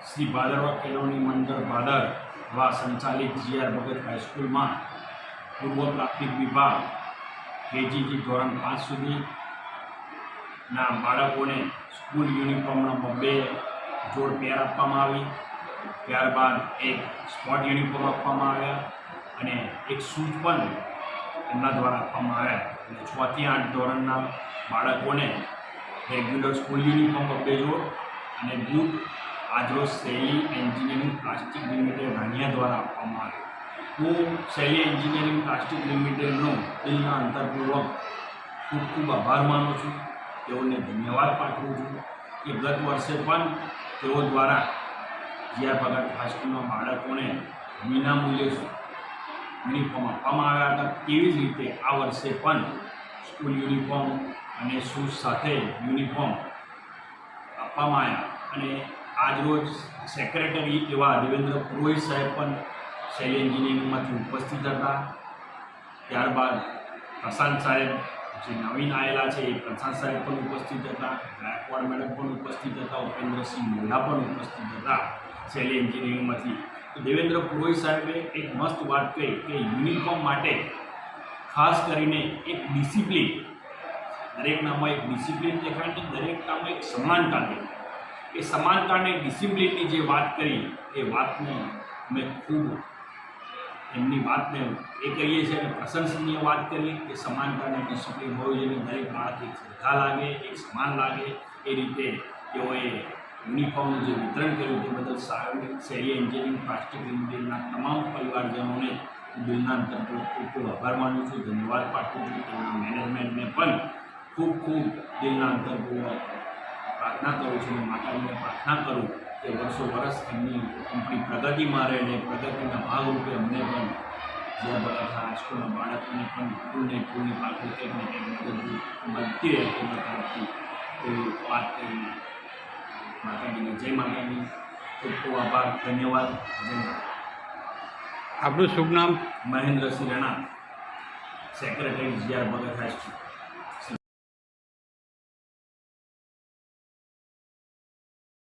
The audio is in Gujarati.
શ્રી ભાદરવા કેળવણી મંડળ ભાદર, વા સંચાલિત જીઆર ભગત હાઈસ્કૂલમાં પૂર્વ પ્રાથમિક વિભાગ કેજીથી ધોરણ પાંચ સુધીના બાળકોને સ્કૂલ યુનિફોર્મના બબ્બે જોડ પેર આપવામાં આવી. ત્યારબાદ એક સ્પોર્ટ યુનિફોર્મ આપવામાં આવ્યા અને એક શૂઝ પણ એમના દ્વારા આપવામાં આવ્યા. અને છથી આઠ ધોરણના બાળકોને રેગ્યુલર સ્કૂલ યુનિફોર્મ બબ્બે જોડ અને બુટ આજરોજ શૈલી એન્જિનિયરિંગ પ્લાસ્ટિક લિમિટેડ રાનિયા દ્વારા આપવામાં આવ્યું હું શૈલી એન્જિનિયરિંગ પ્લાસ્ટિક લિમિટેડનો દિલના અંતરપૂર્વક ખૂબ ખૂબ આભાર માનું છું. તેઓને ધન્યવાદ પાઠવું છું કે ગત વર્ષે પણ તેઓ દ્વારા જીઆર ભગત હાઈસ્કૂલના બાળકોને વિનામૂલ્યે યુનિફોર્મ આપવામાં આવ્યા હતા. તેવી જ રીતે આ વર્ષે પણ સ્કૂલ યુનિફોર્મ અને શૂઝ સાથે યુનિફોર્મ આપવામાં આવ્યા અને આજરોજ સેક્રેટરી એવા દેવેન્દ્ર પુરોહિત સાહેબ પણ શૈલી એન્જિનિયરિંગમાંથી ઉપસ્થિત હતા. ત્યારબાદ પ્રશાંત સાહેબ જે નવીન આવેલા છે એ પ્રશાંત સાહેબ પણ ઉપસ્થિત હતા. ગાયકવાડ મેડમ પણ ઉપસ્થિત હતા. ઉપેન્દ્રસિંહ મોઢા પણ ઉપસ્થિત હતા શૈલી એન્જિનિયરિંગમાંથી દેવેન્દ્ર પુરોહિત સાહેબે એક મસ્ત વાત કહી કે યુનિફોર્મ માટે ખાસ કરીને એક ડિસિપ્લિન દરેકનામાં એક ડિસિપ્લિન દેખાય છે દરેકનામાં એક સમાનતા દેખાય. એ સમાનતા અને ડિસિપ્લિનની જે વાત કરી, એ વાતને મેં ખૂબ એમની વાતને એ કરીએ છીએ અને પ્રશંસનીય વાત કરી કે સમાનતા અને ડિસિપ્લિન હોવી જોઈએ દરેક બાળક એક સરખા લાગે, એક સમાન લાગે. એ રીતે તેઓએ યુનિફોર્મનું જે વિતરણ કર્યું તે બદલ સારી શહેરી એન્જિનિયરિંગ પ્લાસ્ટિક લિમિટેડના તમામ પરિવારજનોને દિલના અંતરપૂર્વક ખૂબ ખૂબ આભાર માનું છું. ધન્યવાદ પાઠવું છું. તેમના મેનેજમેન્ટને પણ ખૂબ ખૂબ દિલના અંતરપૂર્વક પ્રાર્થના કરું છું અને માતાજીને પ્રાર્થના કરું કે વર્ષો વર્ષ એમની કંપની પ્રગતિમાં રહે અને પ્રગતિના ભાગરૂપે અમને પણ જે બધા હાઈસ્કૂલના બાળકોને પણ ફૂલને ફૂલની પાકડી કંઈક મદદ મળતી રહે તેમના તરફથી વાત કરીને માતાજીને જય માતાજી. ખૂબ ખૂબ આભાર ધન્યવાદ. જય માતા આપણું શુભ નામ? Mahendrasinh Rana secretary G R Bhagat high school